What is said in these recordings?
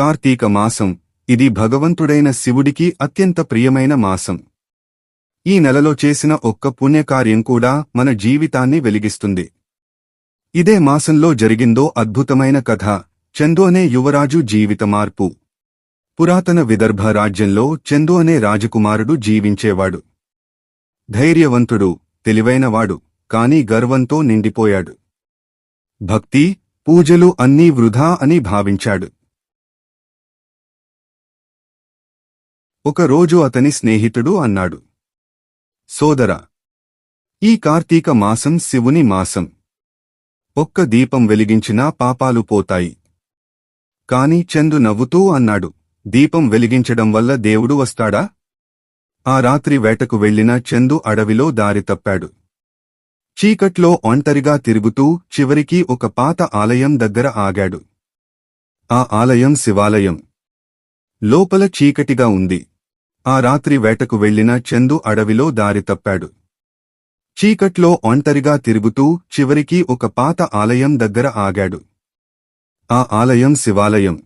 కార్తీక మాసం. ఇది భగవంతుడైన శివుడికి అత్యంత ప్రియమైన మాసం. ఈ నెలలో చేసిన ఒక్క పుణ్యకార్యం కూడా మన జీవితాన్ని వెలిగిస్తుంది. ఇదే మాసంలో జరిగిందో అద్భుతమైన కథ. చందు అనే యువరాజు జీవిత మార్పు. పురాతన విదర్భ రాజ్యంలో చందు అనే రాజకుమారుడు జీవించేవాడు. ధైర్యవంతుడు తెలివైనవాడు కాని గర్వంతో నిండిపోయాడు. భక్తి పూజలు అన్నీ వృధా అని భావించాడు. ఒకరోజు అతని స్నేహితుడు అన్నాడు. సోదరా ఈ కార్తీక మాసం శివుని మాసం. ఒక్క దీపం వెలిగించినా పాపాలు పోతాయి. కాని చందు నవ్వుతూ అన్నాడు దీపం వెలిగించడం వల్ల దేవుడు వస్తాడా? ఆ రాత్రి వేటకు వెళ్ళిన చందు అడవిలో దారి తప్పాడు. చీకట్లో ఒంటరిగా తిరుగుతూ చివరికి ఒక పాత ఆలయం దగ్గర ఆగాడు. ఆ ఆలయం శివాలయం. లోపల చీకటిగా ఉంది. ఆ రాత్రి వేటకు వెళ్ళిన చందు అడవిలో దారి తప్పాడు. చీకట్లో ఒంటరిగా తిరుగుతూ చివరికి ఒక పాత ఆలయం దగ్గర ఆగాడు. ఆ ఆలయం శివాలయం.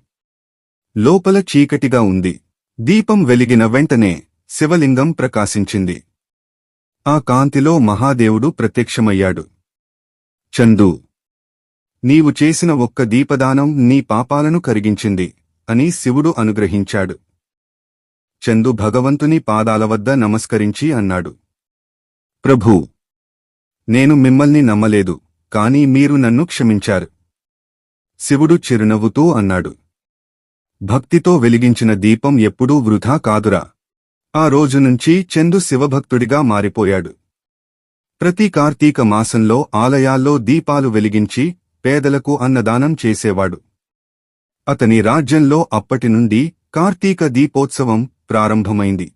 లోపల చీకటిగా ఉంది. దీపం వెలిగిన వెంటనే శివలింగం ప్రకాశించింది. ఆ కాంతిలో మహాదేవుడు ప్రత్యక్షమయ్యాడు. చందు నీవు చేసిన ఒక్క దీపదానం నీ పాపాలను కరిగించింది అని శివుడు అనుగ్రహించాడు. చందు భగవంతుని పాదాల వద్ద నమస్కరించి అన్నాడు. ప్రభూ నేను మిమ్మల్ని నమ్మలేదు కాని మీరు నన్ను క్షమించారు. శివుడు చిరునవ్వుతూ అన్నాడు. భక్తితో వెలిగించిన దీపం ఎప్పుడూ వృధా కాదురా. ఆ రోజు నుంచి చందు శివభక్తుడిగా మారిపోయాడు. ప్రతి కార్తీక మాసంలో ఆలయాల్లో దీపాలు వెలిగించి పేదలకు అన్నదానం చేసేవాడు. అతని రాజ్యంలో అప్పటి నుండి కార్తీక దీపోత్సవం ప్రారంభమైంది.